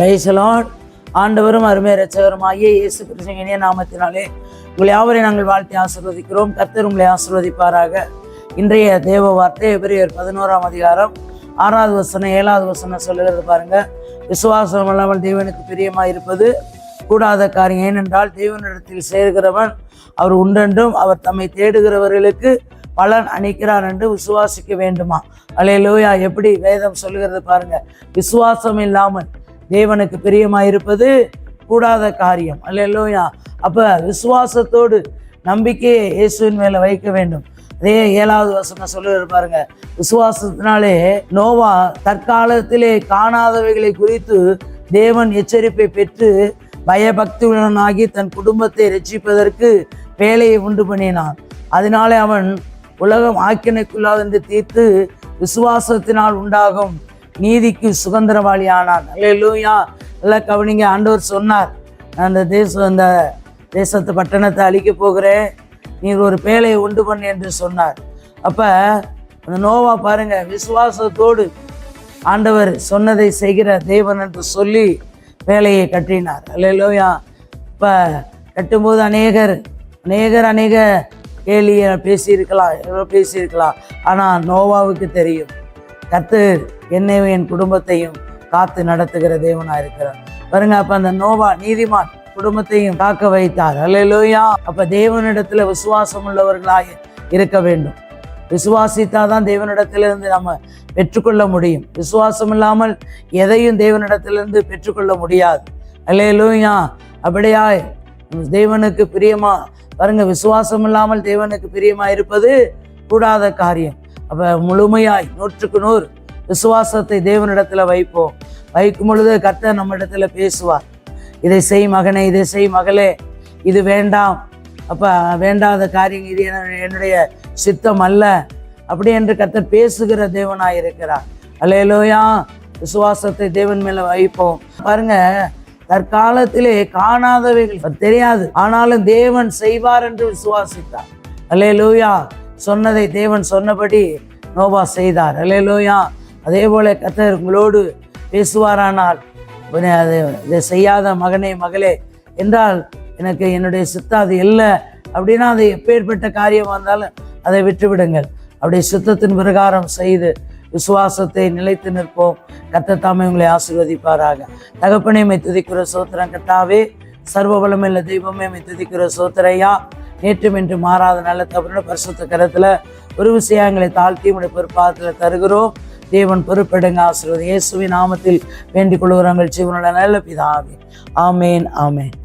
பிரைசலான் ஆண்டவரும் அருமை ரச்சகருமாகிய இயேசு கிருஷ்ண நாமத்தினாலே உங்களை யாவரை நாங்கள் வாழ்த்தி ஆசிர்வதிக்கிறோம். கர்த்தர் உங்களை ஆசீர்வதிப்பாராக. இன்றைய தேவ வார்த்தை எபிரியர் பதினோராம் அதிகாரம் ஆறாவது வசனம் ஏழாவது வசனம் சொல்லுகிறது பாருங்க. விசுவாசம் இல்லாமல் தேவனுக்கு பிரியமாக இருப்பது கூடாத காரியம். ஏனென்றால் தேவனிடத்தில் சேர்கிறவன் அவர் உண்டென்றும் அவர் தம்மை தேடுகிறவர்களுக்கு பலன் அணிக்கிறார் என்று விசுவாசிக்க வேண்டுமா? அலையலோயா எப்படி வேதம் சொல்லுகிறது பாருங்க. விசுவாசம் இல்லாமல் தேவனுக்கு பிரியமாக இருப்பது கூடாத காரியம். அல்லையா அப்போ விசுவாசத்தோடு நம்பிக்கையை இயேசுவின் மேலே வைக்க வேண்டும். அதே ஏழாவது வசனம் சொல்லுகிறது பாருங்க. விசுவாசத்தினாலே நோவா தற்காலத்திலே காணாதவைகளை குறித்து தேவன் எச்சரிப்பை பெற்று பயபக்தியுடனாகி தன் குடும்பத்தை ரட்சிப்பதற்கு வேலையை உண்டு பண்ணினான். அதனாலே அவன் உலகம் ஆக்கினைக்குள்ளாதென்று தீர்த்து விசுவாசத்தினால் உண்டாகும். நீதிக்கு சுதந்திரவாளி ஆனார் அல்லேலூயா எல்லாம் கவனிங்க. ஆண்டவர் சொன்னார். நான் அந்த தேசம் அந்த தேசத்து பட்டணத்தை அழிக்க போகிறேன். நீர் ஒரு பேழையை உண்டு பண்ணு என்று சொன்னார். அப்போ அந்த நோவா பாருங்க விசுவாசத்தோடு ஆண்டவர் சொன்னதை செய்கிற தேவன் என்று சொல்லி வேலையை கட்டினார். அல்லையா இப்போ கட்டும்போது அநேகர் அநேகர் அநேக கேலியை பேசியிருக்கலாம் எவ்வளோ பேசியிருக்கலாம். ஆனால் நோவாவுக்கு தெரியும். கத்து என்னையும் என் குடும்பத்தையும் காத்து நடத்துகிற தேவனா இருக்கிறார். பாருங்க அப்போ அந்த நோவா நீதிமான் குடும்பத்தையும் காக்க வைத்தார். அல்லேலூயா அப்போ தேவனிடத்தில் விசுவாசம் உள்ளவர்களாக இருக்க வேண்டும். விசுவாசித்தாதான் தேவனிடத்திலிருந்து நம்ம பெற்றுக்கொள்ள முடியும். விசுவாசம் இல்லாமல் எதையும் தேவனிடத்திலிருந்து பெற்றுக்கொள்ள முடியாது. அல்லேலூயா அப்படியா தேவனுக்கு பிரியமா பாருங்க விசுவாசம் இல்லாமல் தேவனுக்கு பிரியமா இருப்பது கூடாத காரியம். அப்போ முழுமையாய் நூற்றுக்கு நூறு விசுவாசத்தை தேவனிடத்தில் வைப்போம். வைக்கும் பொழுது கர்த்தர் நம்ம இடத்துல பேசுவார். இதை செய் மகனே இதை செய் மகளே இது வேண்டாம். அப்போ வேண்டாத காரியம் இது என்னுடைய சித்தம் அல்ல. அப்படி என்று கர்த்தர் பேசுகிற தேவனாய் இருக்கிறார். அல்லையிலோயா விசுவாசத்தை தேவன் மேலே வைப்போம். பாருங்க தற்காலத்திலே காணாதவைகள் தெரியாது. ஆனாலும் தேவன் செய்வார் என்று விசுவாசித்தார். அல்லையிலோயா சொன்னதை தேவன் சொன்னபடி நோபா செய்தார். அல்லேலூயா அதே போல கத்தர் உங்களோடு பேசுவாரானால் அது இதை செய்யாத மகனே மகளே என்றால் எனக்கு என்னுடைய சித்தம் அது இல்லை. அப்படின்னா அது எப்பேற்பட்ட காரியமாக இருந்தாலும் அதை விட்டுவிடுங்கள். அப்படி சித்தத்தின் பிரகாரம் செய்து விசுவாசத்தை நிலைத்து நிற்போம். கத்த தாமே உங்களை ஆசீர்வதிப்பாராக. தகப்பனே மை துதிக்கிற சோத்திரம் கத்தாவே. சர்வ வளமில்ல தெய்வமே மை துதிக்கிற சோத்திரையா நேற்றும் என்று மாறாத நல்ல தவறுன பரிசுத்த கரத்தில் ஒரு விஷயங்களை தாழ்த்தி உடைய பொறுப்பாத்தில் தருகிறோம். தேவன் பொறுப்பெடுங்க ஆசிரியர் இயேசுவின் நாமத்தில் வேண்டிக் கொள்கிறவங்கள் ஜீவனோட நல்ல பிதாவே. ஆமேன் ஆமேன்.